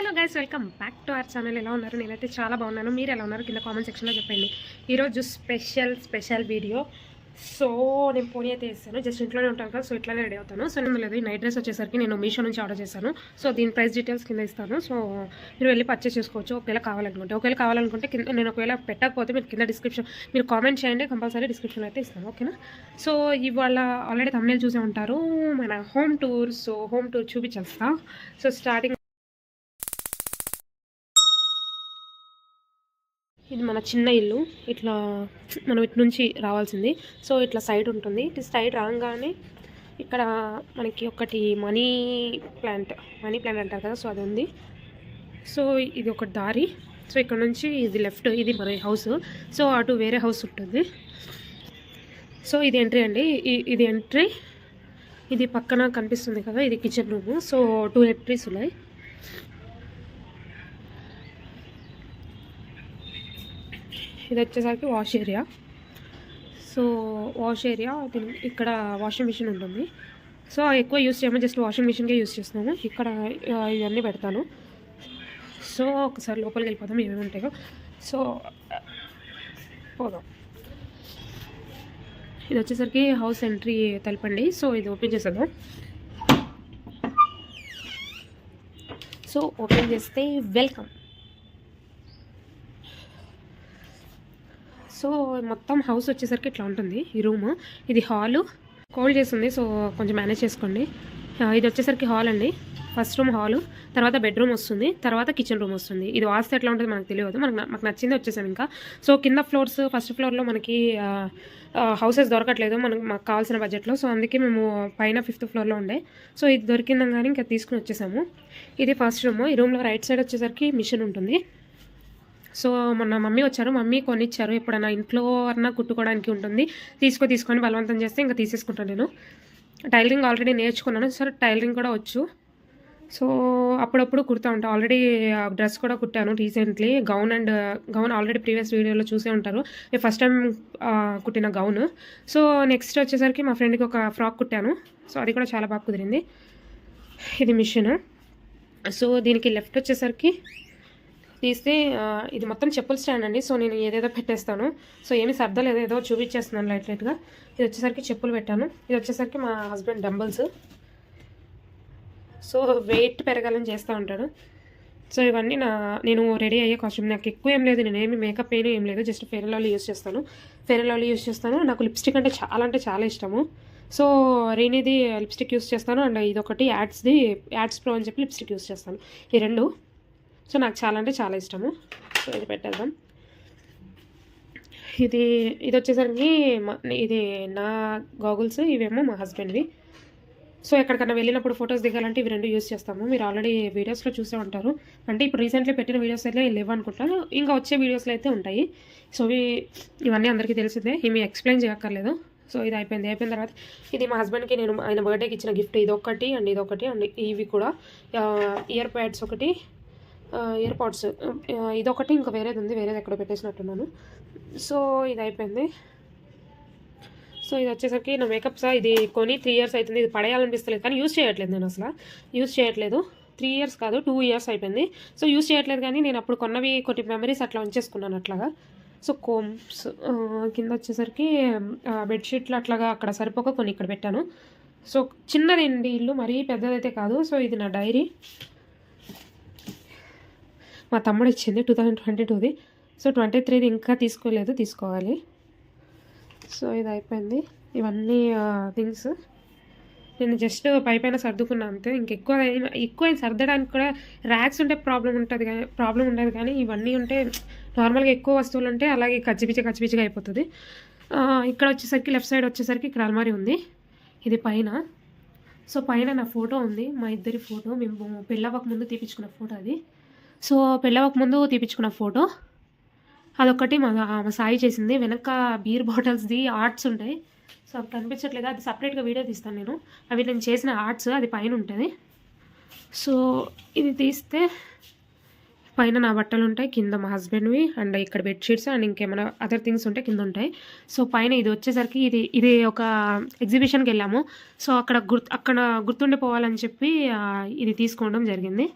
Hello guys welcome back to our channel ఎలా ఉన్నారు? నేనైతే చాలా బాగున్నాను. మీరు ఎలా ఉన్నారు? కింద కామెంట్ సెక్షన్లో చెప్పండి. ఈరోజు స్పెషల్ స్పెషల్ వీడియో సో నేను పోనీ అయితే వేస్తాను జస్ట్ ఇంట్లోనే ఉంటాను కదా సో ఇట్లానే రెడీ అవుతాను. సో నేను లేదు. ఈ నైట్ డ్రెస్ వచ్చేసరికి నేను మీషో నుంచి ఆర్డర్ చేశాను. సో దీని ప్రైస్ డీటెయిల్స్ కింద ఇస్తాను. సో మీరు వెళ్ళి పర్చేస్ చేసుకోవచ్చు. ఒకవేళ కావాలనుకుంటే. ఒకవేళ కావాలనుకుంటే కింద నేను ఒకవేళ పెట్టకపోతే మీరు కింద డిస్క్రిప్షన్ మీరు కామెంట్ చేయండి. కంపల్సరీ డిస్క్రిప్షన్ అయితే ఇస్తాను. ఓకేనా సో ఇవాళ ఆల్రెడీ తమిళ చూసే ఉంటారు. మన home tour so home tour చూపించేస్తా. So starting ఇది మన చిన్న ఇల్లు. ఇట్లా మనం ఇటు నుంచి రావాల్సింది. సో ఇట్లా సైడ్ ఉంటుంది. ఇటు సైడ్ రాగానే ఇక్కడ మనకి ఒకటి మనీ ప్లాంట్ మనీ ప్లాంట్ అంటారు కదా సో అది ఉంది. సో ఇది ఒక దారి. సో ఇక్కడ నుంచి ఇది లెఫ్ట్ ఇది మన హౌస్. సో అటు వేరే హౌస్ ఉంటుంది. సో ఇది ఎంట్రీ అండి. ఇది ఎంట్రీ. ఇది పక్కన కనిపిస్తుంది కదా ఇది kitchen room. So two entries ఉన్నాయి. ఇది వచ్చేసరికి wash area. So wash area ఇక్కడ వాషింగ్ మిషన్ ఉంటుంది. సో ఎక్కువ యూస్ చేయము జస్ట్ వాషింగ్ మిషన్కే యూస్ చేస్తున్నాము ఇక్కడ ఇవన్నీ పెడతాను. సో ఒకసారి లోపలికి వెళ్ళిపోదాం ఏమేమి ఉంటాయో. సో పోదాం. ఇది వచ్చేసరికి హౌస్ ఎంట్రీ తలపండి. సో ఇది ఓపెన్ చేసేద్దాం. సో ఓపెన్ చేస్తే వెల్కమ్. సో మొత్తం హౌస్ వచ్చేసరికి ఇట్లా ఉంటుంది. ఈ రూమ్ ఇది హాలు. కోల్డ్ చేస్తుంది సో కొంచెం మేనేజ్ చేసుకోండి. ఇది వచ్చేసరికి హాల్ అండి. ఫస్ట్ రూమ్ హాలు తర్వాత బెడ్రూమ్ వస్తుంది తర్వాత కిచెన్ రూమ్ వస్తుంది. ఇది వాస్తే ఎట్లా ఉంటుంది మనకు తెలియదు మనకు మాకు నచ్చింది వచ్చేసాం ఇంకా. సో కింద ఫ్లోర్స్ ఫస్ట్ ఫ్లోర్లో మనకి హౌసెస్ దొరకట్లేదు మనకు మాకు కావాల్సిన బడ్జెట్లో సో అందుకే మేము పైన ఫిఫ్త్ ఫ్లోర్లో ఉండే. సో ఇది దొరికిందని కానీ ఇంకా తీసుకుని వచ్చేసాము. ఇది ఫస్ట్ రూమ్ ఈ రూమ్లో రైట్ సైడ్ వచ్చేసరికి మిషన్ ఉంటుంది. సో మొన్న మమ్మీ వచ్చారు మమ్మీ కొనిచ్చారు. ఎప్పుడైనా ఇంట్లో అన్నా కుట్టుకోవడానికి ఉంటుంది. తీసుకో తీసుకొని బలవంతం చేస్తే ఇంకా తీసేసుకుంటాను నేను. టైలరింగ్ ఆల్రెడీ నేర్చుకున్నాను. సరే టైలరింగ్ కూడా వచ్చు. సో అప్పుడప్పుడు కుడతా ఉంటాను ఆల్రెడీ డ్రెస్ కూడా కుట్టాను recently. Gown and gown already previous వీడియోలో చూసే ఉంటారు. నేను ఫస్ట్ టైం కుట్టిన గౌన్. సో నెక్స్ట్ వచ్చేసరికి మా ఫ్రెండ్కి ఒక ఫ్రాక్ కుట్టాను. సో అది కూడా చాలా బాగా కుదిరింది. ఇది మిషన్. సో దీనికి లెఫ్ట్ వచ్చేసరికి తీస్తే ఇది మొత్తం చెప్పుల స్టాండ్ అండి. సో నేను ఏదేదో పెట్టేస్తాను. సో ఏమి సర్దలేదు ఏదో చూపించేస్తున్నాను లైట్ లైట్గా. ఇది వచ్చేసరికి చెప్పులు పెట్టాను. ఇది వచ్చేసరికి మా హస్బెండ్ డంబల్స్. సో వెయిట్ పెరగాలని చేస్తూ ఉంటాడు. సో ఇవన్నీ నా నేను రెడీ అయ్యే కాస్ట్యూమ్ నాకు ఎక్కువ ఏం లేదు. నేను ఏమి మేకప్ ఏం ఏం లేదు. జస్ట్ ఫెయిర్ లవ్లీ యూస్ చేస్తాను. ఫెయిర్ లవ్లీ యూస్ చేస్తాను. నాకు లిప్స్టిక్ అంటే చాలా అంటే చాలా ఇష్టము. సో రీనిది లిప్స్టిక్ యూస్ చేస్తాను. అండ్ ఇదొకటి యాడ్స్ది యాడ్స్ ప్రో అని చెప్పి లిప్స్టిక్ యూస్ చేస్తాను. ఈ రెండు. సో నాకు చాలా అంటే చాలా ఇష్టము. సో ఇది పెట్టేద్దాం. ఇది ఇది వచ్చేసరికి మా- ఇది నా గాగుల్స్ ఇవేమో మా హస్బెండ్వి సో ఎక్కడికన్నా వెళ్ళినప్పుడు ఫొటోస్ దిగాలంటే ఇవి రెండు యూస్ చేస్తాము. మీరు ఆల్రెడీ వీడియోస్లో చూసే ఉంటారు. అంటే ఇప్పుడు రీసెంట్లీ పెట్టిన వీడియోస్ అయితే లేవు అనుకుంటాను ఇంకా వచ్చే వీడియోస్లో అయితే ఉంటాయి. సో ఇవి ఇవన్నీ అందరికీ తెలిసిందే. ఇవి ఎక్స్ప్లెయిన్ చేయక్కర్లేదు. సో ఇది అయిపోయింది. అయిపోయిన తర్వాత ఇది మా హస్బెండ్కి నేను ఆయన బర్త్డేకి ఇచ్చిన గిఫ్ట్ ఇది ఒకటి అండ్ ఇది ఒకటి అండ్ ఇవి కూడా. ఇయర్ ప్యాడ్స్ ఒకటి ఇయర్ పాడ్స్ ఇదొకటి ఇంకా వేరేది ఉంది వేరేది ఎక్కడ పెట్టేసినట్టున్నాను. సో ఇది అయిపోయింది సో ఇది వచ్చేసరికి నా మేకప్ సా ఇది కొని త్రీ ఇయర్స్ అవుతుంది ఇది పడేయాలనిపిస్తలేదు కానీ యూజ్ చేయట్లేదు నేను అసలు. యూజ్ చేయట్లేదు. త్రీ ఇయర్స్ కాదు టూ ఇయర్స్ అయిపోయింది. సో యూజ్ చేయట్లేదు కానీ నేను అప్పుడు కొన్నవి కొన్ని మెమరీస్ అట్లా ఉంచేసుకున్నాను అట్లాగా. సో కోమ్స్ కింద వచ్చేసరికి బెడ్షీట్లు అట్లాగా అక్కడ సరిపోక కొన్ని ఇక్కడ పెట్టాను. సో చిన్నదండి ఇల్లు మరీ పెద్దదైతే కాదు. సో ఇది నా డైరీ. మా తమ్ముడు ఇచ్చింది టూ థౌజండ్ ట్వంటీ టూది. సో ట్వంటీ త్రీది ఇంకా తీసుకోలేదు తీసుకోవాలి. సో ఇది అయిపోయింది ఇవన్నీ థింగ్స్ నేను జస్ట్ పై పైన సర్దుకున్నా అంతే. ఇంకెక్కువ ఎక్కువ సర్దడానికి కూడా ర్యాక్స్ ఉంటే ప్రాబ్లం ఉంటుంది కానీ ప్రాబ్లం ఉండదు కానీ ఇవన్నీ ఉంటే నార్మల్గా ఎక్కువ వస్తువులు ఉంటే అలాగే కచ్చిపిచ్చి కచ్చిపిచ్చిగా అయిపోతుంది. ఇక్కడ వచ్చేసరికి లెఫ్ట్ సైడ్ వచ్చేసరికి ఇక్కడ అల్మారీ ఉంది. ఇది పైన. సో పైన నా ఫోటో ఉంది. మా ఇద్దరి ఫోటో. మేము పెళ్ళవక ముందు తీపించుకున్న ఫోటో అది. సో పెళ్ళవక ముందు తీపించుకున్న ఫోటో. అదొకటి మా సాయి చేసింది. వెనక బీర్ బాటిల్స్ది ఆర్ట్స్ ఉంటాయి. సో అవి కనిపించట్లేదు? అది సపరేట్గా వీడియో తీస్తాను నేను. అవి నేను చేసిన ఆర్ట్స్ అది పైన ఉంటుంది. సో ఇది తీస్తే పైన నా బట్టలు ఉంటాయి కింద మా హస్బెండ్వి అండ్ ఇక్కడ బెడ్షీట్స్ అండ్ ఇంకేమైనా అదర్ థింగ్స్ ఉంటే కింద ఉంటాయి. సో పైన ఇది వచ్చేసరికి ఇది ఇది ఒక ఎగ్జిబిషన్కి వెళ్ళాము. సో అక్కడ గుర్తు అక్కడ గుర్తుండిపోవాలని చెప్పి ఇది తీసుకోవడం జరిగింది.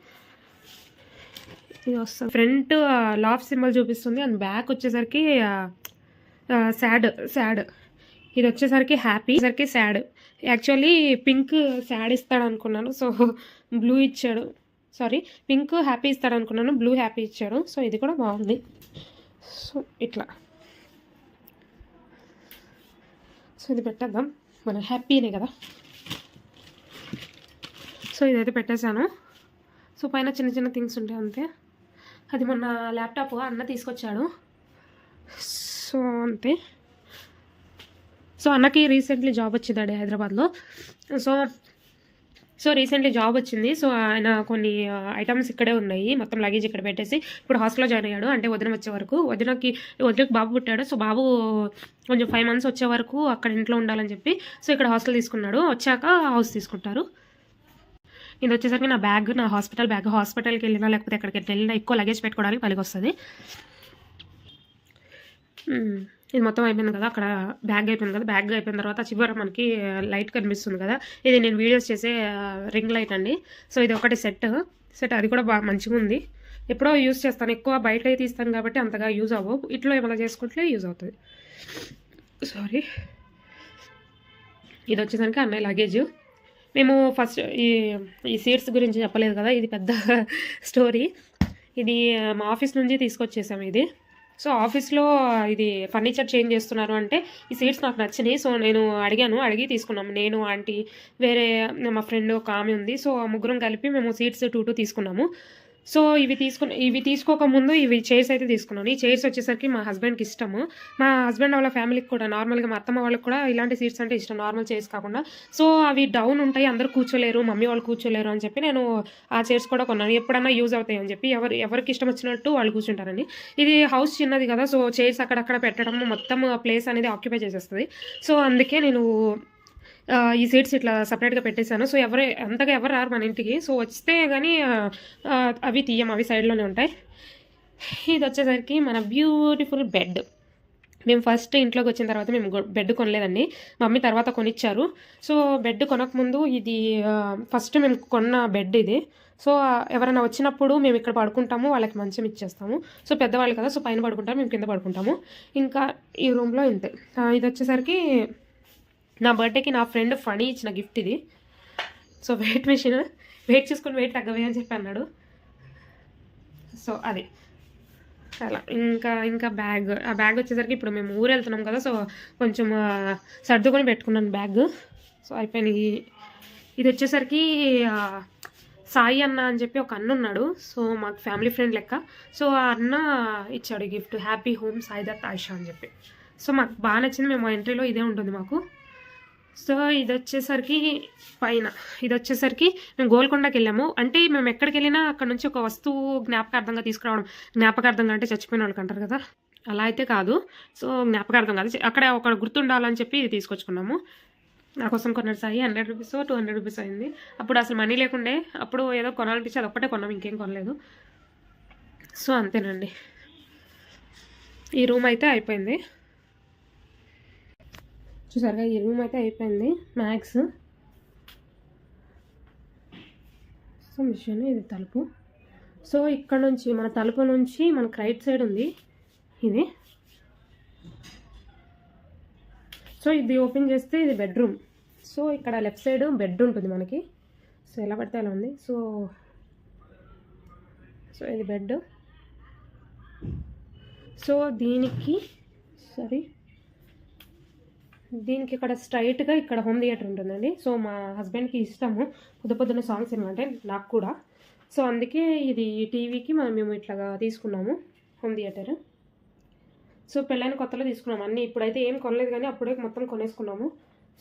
ఇది వస్తుంది. ఫ్రంట్ లాఫ్ సింబల్ చూపిస్తుంది. అండ్ బ్యాక్ వచ్చేసరికి శాడ్ శాడ్ ఇది వచ్చేసరికి హ్యాపీ సరికి శాడ్ యాక్చువల్లీ పింక్ శాడ్ ఇస్తాడు అనుకున్నాను సో బ్లూ ఇచ్చాడు. సారీ పింక్ హ్యాపీ ఇస్తాడు అనుకున్నాను బ్లూ హ్యాపీ ఇచ్చాడు. సో ఇది కూడా బాగుంది. సో ఇట్లా. సో ఇది పెట్టేద్దాం. మన హ్యాపీనే కదా. సో ఇదైతే పెట్టేశాను. సో పైన చిన్న చిన్న థింగ్స్ ఉంటాయి అంతే. అది మొన్న ల్యాప్టాప్ అన్న తీసుకొచ్చాడు. సో అంతే. సో అన్నకి రీసెంట్లీ జాబ్ వచ్చిందండి హైదరాబాద్లో. సో సో రీసెంట్లీ జాబ్ వచ్చింది. సో ఆయన కొన్ని ఐటమ్స్ ఇక్కడే ఉన్నాయి. మొత్తం లగేజ్ ఇక్కడ పెట్టేసి ఇప్పుడు హాస్టల్లో జాయిన్ అయ్యాడు. అంటే వదిన వచ్చే వరకు. వదినకి వదినకి బాబు పుట్టాడు. సో బాబు కొంచెం ఫైవ్ మంత్స్ వచ్చే వరకు అక్కడ ఇంట్లో ఉండాలని చెప్పి సో ఇక్కడ హాస్టల్ తీసుకున్నాడు. వచ్చాక హౌస్ తీసుకుంటారు. ఇది వచ్చేసరికి నా బ్యాగ్ నా హాస్పిటల్ బ్యాగ్ హాస్పిటల్కి వెళ్ళినా లేకపోతే ఎక్కడికి వెళ్ళినా ఎక్కువ లగేజ్ పెట్టుకోవడానికి పనికి వస్తుంది ఇది మొత్తం అయిపోయింది కదా అక్కడ బ్యాగ్ అయిపోయింది కదా బ్యాగ్ అయిపోయిన తర్వాత చివర మనకి లైట్ కనిపిస్తుంది కదా. ఇది నేను వీడియోస్ చేసే రింగ్ లైట్ అండి. సో ఇది ఒకటి సెట్. సెట్ అది కూడా బాగా మంచిగా ఉంది. ఎప్పుడో యూస్ చేస్తాను. ఎక్కువ బయట అయితే తీస్తాను కాబట్టి అంతగా యూజ్ అవ్వవు. ఇట్లో ఏమైనా చేసుకుంటే యూజ్ అవుతుంది. సారీ. ఇది వచ్చేసరికి అన్నయ్య లగేజ్. మేము ఫస్ట్ ఈ ఈ సీట్స్ గురించి చెప్పలేదు కదా ఇది పెద్ద స్టోరీ. ఇది మా ఆఫీస్ నుంచి తీసుకొచ్చేసాము ఇది. సో ఆఫీస్లో ఇది ఫర్నిచర్ చేంజ్ చేస్తున్నారు అంటే ఈ సీట్స్ నాకు నచ్చినాయి సో నేను అడిగాను అడిగి తీసుకున్నాము నేను ఆంటీ వేరే మా ఫ్రెండ్ ఒక ఆమె ఉంది. సో ఆ ముగ్గురం కలిపి మేము సీట్స్ టూ టూ తీసుకున్నాము. సో ఇవి తీసుకుని ఇవి తీసుకోకముందు ఇవి చైర్స్ అయితే తీసుకున్నాను. ఈ చైర్స్ వచ్చేసరికి మా హస్బెండ్కి ఇష్టము. మా హస్బెండ్ వాళ్ళ ఫ్యామిలీకి కూడా నార్మల్గా మా అత్తమ్మ వాళ్ళకి కూడా ఇలాంటి సీట్స్ అంటే ఇష్టం నార్మల్ చైర్స్ కాకుండా. సో అవి డౌన్ ఉంటాయి అందరూ కూర్చోలేరు మమ్మీ వాళ్ళు కూర్చోలేరు అని చెప్పి నేను ఆ చైర్స్ కూడా కొన్నాను. ఎప్పుడన్నా యూజ్ అవుతాయి అని చెప్పి ఎవరు ఎవరికి ఇష్టం వచ్చినట్టు వాళ్ళు కూర్చుంటారని ఇది హౌస్ చిన్నది కదా సో చైర్స్ అక్కడక్కడ పెట్టడం మొత్తం ప్లేస్ అనేది ఆక్యుపై చేసేస్తుంది. సో అందుకే నేను ఈ సీట్స్ ఇట్లా సపరేట్గా పెట్టేశాను. సో ఎవరు అంతగా ఎవరు రారు మన ఇంటికి. సో వస్తే కానీ అవి తీయం అవి సైడ్లోనే ఉంటాయి. ఇది వచ్చేసరికి మన బ్యూటిఫుల్ బెడ్ మేము ఫస్ట్ ఇంట్లోకి వచ్చిన తర్వాత మేము బెడ్ కొనలేదండి. మమ్మీ తర్వాత కొనిచ్చారు. సో బెడ్ కొనకముందు ఇది ఫస్ట్ మేము కొన్న బెడ్ ఇది. సో ఎవరైనా వచ్చినప్పుడు మేము ఇక్కడ పడుకుంటాము వాళ్ళకి మంచం ఇచ్చేస్తాము. సో పెద్దవాళ్ళు కదా సో పైన పడుకుంటాము మేము కింద పడుకుంటాము. ఇంకా ఈ రూమ్లో ఇంతే. ఇది వచ్చేసరికి నా బర్త్డేకి నా ఫ్రెండ్ ఫనీ ఇచ్చిన గిఫ్ట్ ఇది. సో వెయిట్ మిషన్ వెయిట్ చేసుకుని వెయిట్ తగ్గవే అని చెప్పి అన్నాడు. సో అది. అలా. ఇంకా ఇంకా బ్యాగ్ ఆ బ్యాగ్ వచ్చేసరికి ఇప్పుడు మేము ఊరు వెళ్తున్నాం కదా సో కొంచెం సర్దుకొని పెట్టుకున్నాను బ్యాగ్. సో అయిపోయినాయి ఇది వచ్చేసరికి సాయి అన్న అని చెప్పి ఒక అన్న ఉన్నాడు. సో మాకు ఫ్యామిలీ ఫ్రెండ్ లెక్క. సో ఆ అన్న ఇచ్చాడు gift. Happy home Saidatt Ayesha అని చెప్పి. సో మాకు బాగా నచ్చింది. మేము ఎంట్రీలో ఇదే ఉంటుంది మాకు. సో ఇది వచ్చేసరికి పైన. ఇది వచ్చేసరికి మేము గోల్కొండకి వెళ్ళాము అంటే మేము ఎక్కడికి వెళ్ళినా అక్కడ నుంచి ఒక వస్తువు జ్ఞాపకార్థంగా తీసుకురావడం. జ్ఞాపకార్థంగా అంటే చచ్చిపోయిన వాళ్ళకి అంటారు కదా. అలా అయితే కాదు. సో జ్ఞాపకార్థం కాదు. అక్కడ ఒక గుర్తుండాలని చెప్పి ఇది తీసుకొచ్చుకున్నాము. నా కోసం కొన్నాడు Sai hundred rupees two hundred rupees అయింది. అప్పుడు అసలు మనీ లేకుండే. అప్పుడు ఏదో కొనాలనిపించి అది ఒక్కటే కొన్నాం. ఇంకేం కొనలేదు. సో అంతేనండి. ఈ రూమ్ అయితే అయిపోయింది. చూసారుగా ఈ రూమ్ అయితే అయిపోయింది మ్యాక్స్. సో మిషన్ ఇది తలుపు. సో ఇక్కడ నుంచి మన తలుపు నుంచి మనకు రైట్ సైడ్ ఉంది ఇది. సో ఇది ఓపెన్ చేస్తే ఇది బెడ్రూమ్. సో ఇక్కడ లెఫ్ట్ సైడ్ బెడ్ ఉంటుంది మనకి. సో ఎలా పడితే అలా ఉంది. సో సో ఇది బెడ్ సో దీనికి సారీ దీనికి ఇక్కడ స్ట్రైట్గా ఇక్కడ హోమ్ థియేటర్ ఉంటుందండి. సో మా హస్బెండ్కి ఇష్టము. పొద్దు పొద్దున్న సాంగ్స్ ఏమంటే నాకు కూడా. సో అందుకే ఇది టీవీకి మనం మేము ఇట్లాగా తీసుకున్నాము హోమ్ థియేటర్ సో పెళ్ళైన కొత్తలో తీసుకున్నాము. అన్నీ ఇప్పుడైతే ఏం కొనలేదు కానీ అప్పుడే మొత్తం కొనేసుకున్నాము.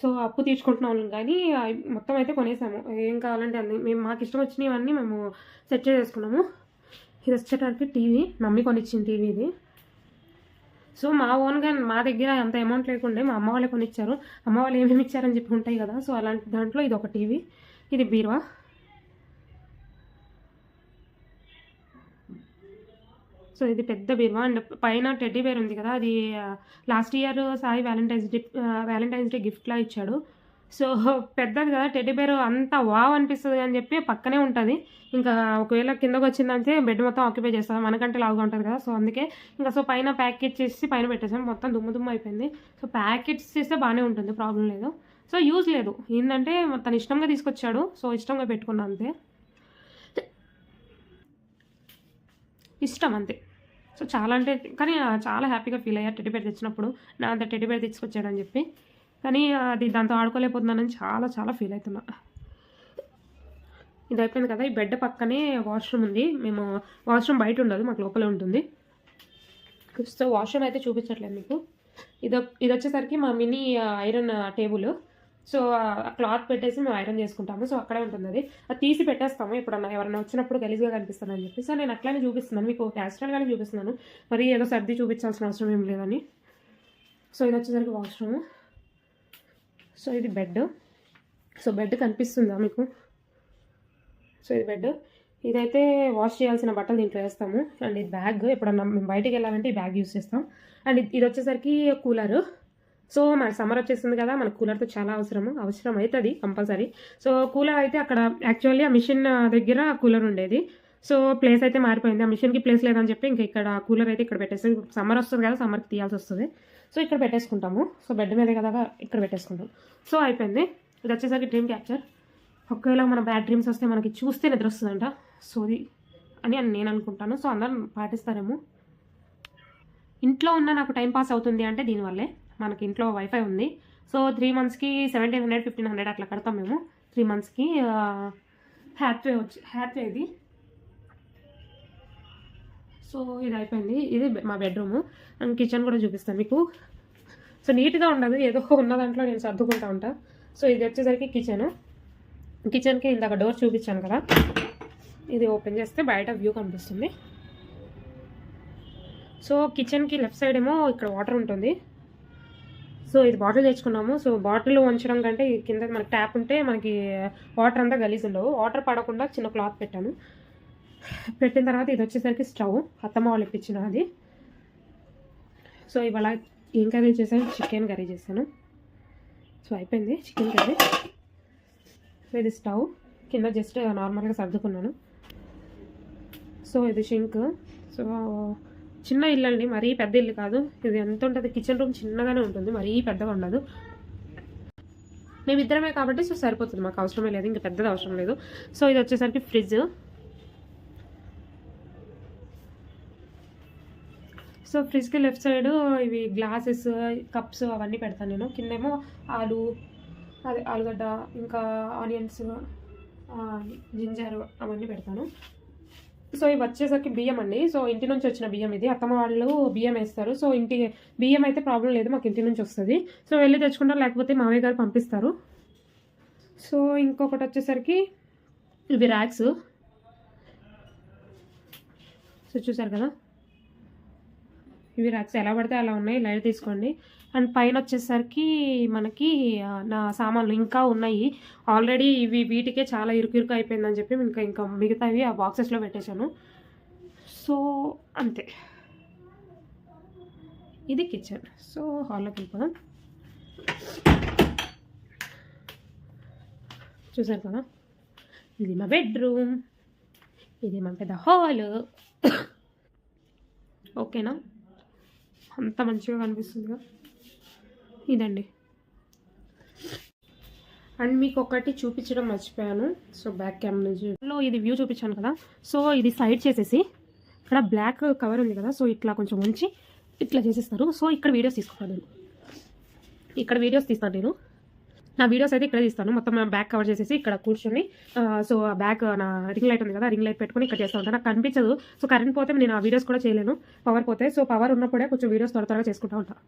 సో అప్పు తీర్చుకుంటున్నాం కానీ మొత్తం అయితే కొనేసాము. ఏం కావాలంటే అన్ని. మేము మాకు ఇష్టం వచ్చినవన్నీ మేము సెట్ చేసుకున్నాము ఇది వచ్చేటానికి టీవీ. మమ్మీ కొనిచ్చింది టీవీ ఇది. సో మా ఓన్గా మా దగ్గర అంత అమౌంట్ లేకుండే మా అమ్మ వాళ్ళే కొనిచ్చారు. అమ్మ వాళ్ళు ఏమేమి ఇచ్చారని చెప్పి ఉంటాయి కదా సో అలాంటి దాంట్లో ఇది ఒక టీవీ ఇది బీరువా. సో ఇది పెద్ద బీరువా అండ్ పైన టెడ్డీ బేర్ ఉంది కదా అది last year Sai Valentine's Day Valentine's Day గిఫ్ట్లా ఇచ్చాడు. సో పెద్దది కదా టెడ్డీబేర్ అంత వావ్ అనిపిస్తుంది అని చెప్పి పక్కనే ఉంటుంది. ఇంకా ఒకవేళ కిందకు వచ్చిందంటే బెడ్ మొత్తం ఆక్యుపై చేస్తుంది మనకంటే లావుగా ఉంటుంది కదా. సో అందుకే ఇంకా సో పైన ప్యాకెట్ చేసి పైన పెట్టేసాం. మొత్తం దుమ్ము దుమ్ము అయిపోయింది. సో ప్యాకెట్స్ చేస్తే బాగానే ఉంటుంది. ప్రాబ్లం లేదు. సో యూజ్ లేదు. ఏంటంటే తను ఇష్టంగా తీసుకొచ్చాడు. సో ఇష్టంగా పెట్టుకున్నా అంతే. ఇష్టం అంతే. సో చాలా అంటే కానీ చాలా హ్యాపీగా ఫీల్ అయ్యా టెడ్డీబేర్ తెచ్చినప్పుడు. నా అంత టెడ్డీబేర్ తీసుకొచ్చాడని చెప్పి. కానీ అది దాంతో ఆడుకోలేకపోతున్నానని చాలా చాలా ఫీల్ అవుతున్నా. ఇది అయిపోయింది కదా ఈ బెడ్ పక్కనే వాష్రూమ్ ఉంది. మేము వాష్రూమ్ బయట ఉండదు మాకు లోపలే ఉంటుంది. సో వాష్రూమ్ అయితే చూపించట్లేదు మీకు. ఇది ఇది వచ్చేసరికి మా mini iron table so cloth పెట్టేసి మేము ఐరన్ చేసుకుంటాము. సో అక్కడే ఉంటుంది అది. అది తీసి పెట్టేస్తాము. ఎప్పుడన్నా ఎవరైనా వచ్చినప్పుడు గలీజ్గా కనిపిస్తానని చెప్పి. సో నేను అట్లానే చూపిస్తున్నాను. మీకు న్యాచురల్గానే చూపిస్తున్నాను. మరి ఏదో సర్ది చూపించాల్సిన అవసరం ఏం లేదని. సో ఇది వచ్చేసరికి వాష్రూమ్ సో ఇది బెడ్. సో బెడ్ కనిపిస్తుందా మీకు? సో ఇది బెడ్. ఇదైతే వాష్ చేయాల్సిన బట్టలు దీంట్లో వేస్తాము. అండ్ ఇది బ్యాగ్. ఎప్పుడన్నా మేము బయటికి వెళ్ళాలంటే ఈ బ్యాగ్ యూస్ చేస్తాం. అండ్ ఇది- వచ్చేసరికి కూలర్. సో మన సమ్మర్ వచ్చేస్తుంది కదా మన కూలర్తో చాలా అవసరము. అవసరం అవుతుంది కంపల్సరీ. సో కూలర్ అయితే అక్కడ యాక్చువల్లీ ఆ మిషన్ దగ్గర కూలర్ ఉండేది. సో ప్లేస్ అయితే మారిపోయింది. ఆ మిషన్కి ప్లేస్ లేదని చెప్పి ఇంకా ఇక్కడ కూలర్ అయితే ఇక్కడ పెట్టేస్తుంది సమ్మర్ వస్తుంది కదా సమ్మర్కి తీయాల్సి వస్తుంది. సో ఇక్కడ పెట్టేసుకుంటాము. సో బెడ్ మీద కదా ఇక్కడ పెట్టేసుకుంటాం. సో అయిపోయింది. ఇది వచ్చేసరికి డ్రీమ్ క్యాప్చర్ ఒకవేళ మన బ్యాడ్ డ్రీమ్స్ వస్తే మనకి చూస్తే నిద్ర వస్తుందంట సో అది అని నేను అనుకుంటాను. సో అందరం పాటిస్తారేమో. ఇంట్లో ఉన్న నాకు టైం పాస్ అవుతుంది అంటే దీనివల్లే మనకి ఇంట్లో వైఫై ఉంది. సో త్రీ మంత్స్కి సెవెంటీన్ హండ్రెడ్ ఫిఫ్టీన్ హండ్రెడ్ అట్లా కడతాం మేము. త్రీ మంత్స్కి హ్యాత్వే వచ్చి హ్యాత్వే ఇది. సో ఇది అయిపోయింది ఇది మా బెడ్రూమ్. అండ్ కిచెన్ కూడా చూపిస్తాను మీకు. సో నీట్గా ఉండదు. ఏదో ఉన్న దాంట్లో నేను సర్దుకుంటా ఉంటా. సో ఇది వచ్చేసరికి కిచెన్. కిచెన్కి ఇందాక డోర్ చూపించాను కదా. ఇది ఓపెన్ చేస్తే బయట వ్యూ కనిపిస్తుంది. సో కిచెన్కి లెఫ్ట్ సైడ్ ఏమో ఇక్కడ వాటర్ ఉంటుంది. సో ఇది బాటిల్ తెచ్చుకున్నాము. సో బాటిల్ ఉంచడం కంటే కింద మనకి ట్యాప్ ఉంటే మనకి వాటర్ అంతా గలీజ్ ఉండవు వాటర్ పడకుండా చిన్న క్లాత్ పెట్టాను. పెట్టిన తర్వాత ఇది వచ్చేసరికి స్టవ్. అత్తమ్మ వాళ్ళు ఇప్పించిన అది. సో ఇవాళ ఏం కర్రీ చేశాను? చికెన్ కర్రీ చేశాను. సో అయిపోయింది చికెన్ కర్రీ. సో ఇది స్టవ్. కింద జస్ట్ నార్మల్గా సర్దుకున్నాను. సో ఇది షింక్. సో చిన్న ఇల్లు అండి. మరీ పెద్ద ఇల్లు కాదు. ఇది ఎంత ఉంటుంది? కిచెన్ రూమ్ చిన్నగానే ఉంటుంది. మరీ పెద్దగా ఉండదు. మేమిద్దరమే కాబట్టి సో సరిపోతుంది. మాకు అవసరమే లేదు. ఇంకా పెద్దది అవసరం లేదు. సో ఇది వచ్చేసరికి ఫ్రిడ్జ్. సో ఫ్రిడ్జ్కి లెఫ్ట్ సైడ్ ఇవి గ్లాసెస్ కప్స్ అవన్నీ పెడతాను నేను. కిందేమో ఆలు అదే ఆలుగడ్డ ఇంకా ఆనియన్స్ జింజర్ అవన్నీ పెడతాను. సో ఇవి వచ్చేసరికి బియ్యం అండి. సో ఇంటి నుంచి వచ్చిన బియ్యం ఇది. అత్తమ్మ వాళ్ళు బియ్యం వేస్తారు. సో ఇంటి బియ్యం అయితే ప్రాబ్లం లేదు. మాకు ఇంటి నుంచి వస్తుంది. సో వెళ్ళి తెచ్చుకుంటారు. లేకపోతే మావయ్య గారు పంపిస్తారు. సో ఇంకొకటి వచ్చేసరికి ఇవి ర్యాక్స్. సో చూసారు కదా? ఇవి రాక్స్ ఎలా పడితే అలా ఉన్నాయి లైట్ తీసుకోండి. అండ్ పైన వచ్చేసరికి మనకి నా సామాన్లు ఇంకా ఉన్నాయి. ఆల్రెడీ ఇవి వీటికే చాలా ఇరుకు ఇరుకు అయిపోయిందని చెప్పి ఇంకా ఇంకా మిగతావి ఆ బాక్సెస్లో పెట్టేశాను. సో అంతే. ఇది కిచెన్ సో హాల్లోకి వెళ్ళిపోదాం. చూసారు కదా? ఇది మా బెడ్రూమ్ ఇది మా పెద్ద హాల్ ఓకేనా? అంత మంచిగా కనిపిస్తుందిగా. ఇదండి. అండ్ మీకు ఒకటి చూపించడం మర్చిపోయాను. సో బ్యాక్ క్యామ్ నుంచి. లో ఇది వ్యూ చూపించాను కదా. సో ఇది సైడ్ చేసేసి ఇక్కడ బ్లాక్ కవర్ ఉంది కదా. సో ఇట్లా కొంచెం ఉంచి ఇట్లా చేసేస్తారు. సో ఇక్కడ వీడియోస్ తీసుకుంటాను నేను. ఇక్కడ వీడియోస్ తీస్తాను నేను. నా వీడియోస్ అయితే ఇక్కడ తీస్తాను. మొత్తం బ్యాక్ కవర్ చేసేసి ఇక్కడ కూర్చొని సో ఆ బ్యాక్ నా రింగ్ లైట్ ఉంది కదా రింగ్ లైట్ పెట్టుకొని ఇక్కడ చేస్తూ ఉంటాను నాకు కనిపించదు. సో కరెంట్ పోతే నేను ఆ వీడియోస్ కూడా చేయలేను. పవర్ పోతే సో పవర్ ఉన్నప్పుడే కొంచెం వీడియోస్ త్వర త్వరగా చేసుకుంటూ ఉంటాను